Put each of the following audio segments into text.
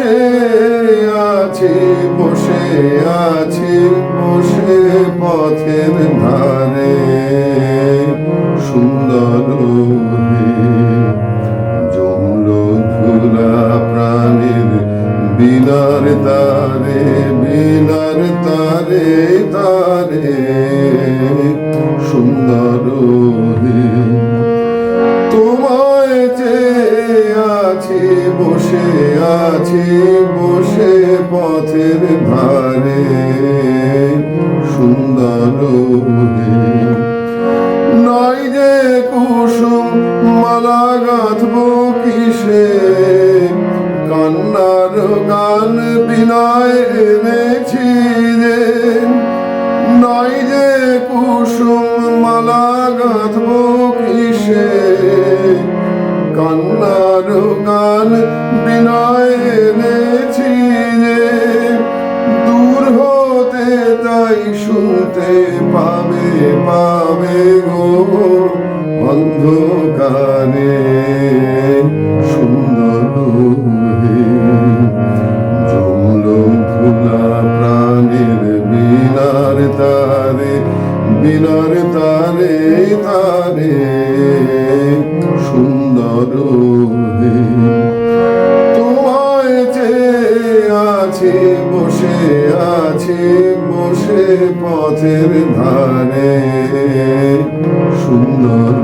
চেয়ে আছি, বসে আছি, বসে পথের ধারে। সুন্দর জমল ধুলা প্রাণীর বিনার তারে বিনার তারে তারে। সুন্দর তোমায় চেয়ে আছি, বসে আছি বসে পথের ধারে, সুন্দর নয় যে কুসুম মালা গাঁথব কিসে, কান্নার গান বিনয় এনেছি রে নয় যে কুসুম মালা গাঁথব কিসে কান্নার গান বিনয় এনেছি রে দূর হতে তাই শুনতে পাবে পাবে গো অন্ধকারে। সুন্দর জমল ধুলা প্রাণের বিনার তারে বিনার তারে তারে। আছি বসে পথের ধারে, সুন্দর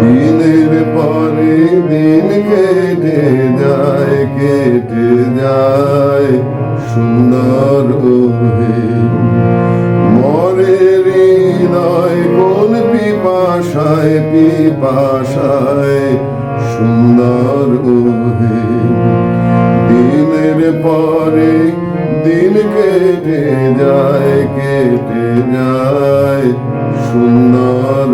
দিনের পরে দিন কেটে যায় কেটে যায়, সুন্দর মরে হৃদয় কোন পিপাসায় পিপাসায় সুন্দর দিনের পরে দিন কেটে যায় কেটে যায় সুন্দর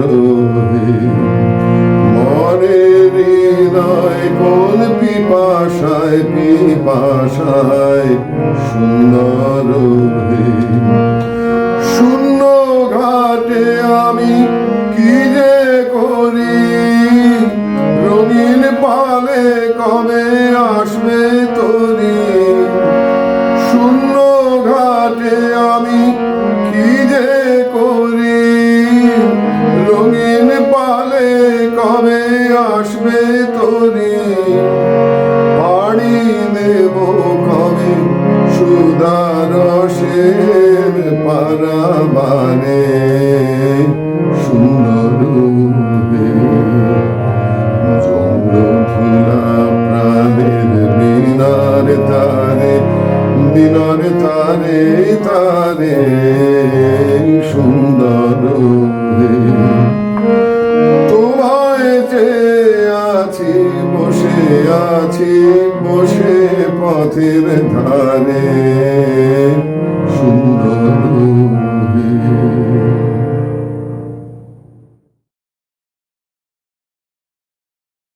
মরে হৃদয় কোন পিপাসায় পিপাসায় সুন্দর শূন্য ঘাটে আমি কি যে করি? রঙিন পালে কবে আমি কি করি? রঙিন পালে কবে আসবে তরি? পাড়ি দেব কবে সুদারসের পারাবারে? সুন্দর জঙ্গলা প্রাণের দিনার তারে দিনার তারে তারে সুন্দর তোমায় যে আছি বসে আছি বসে পথের ধারে। সুন্দর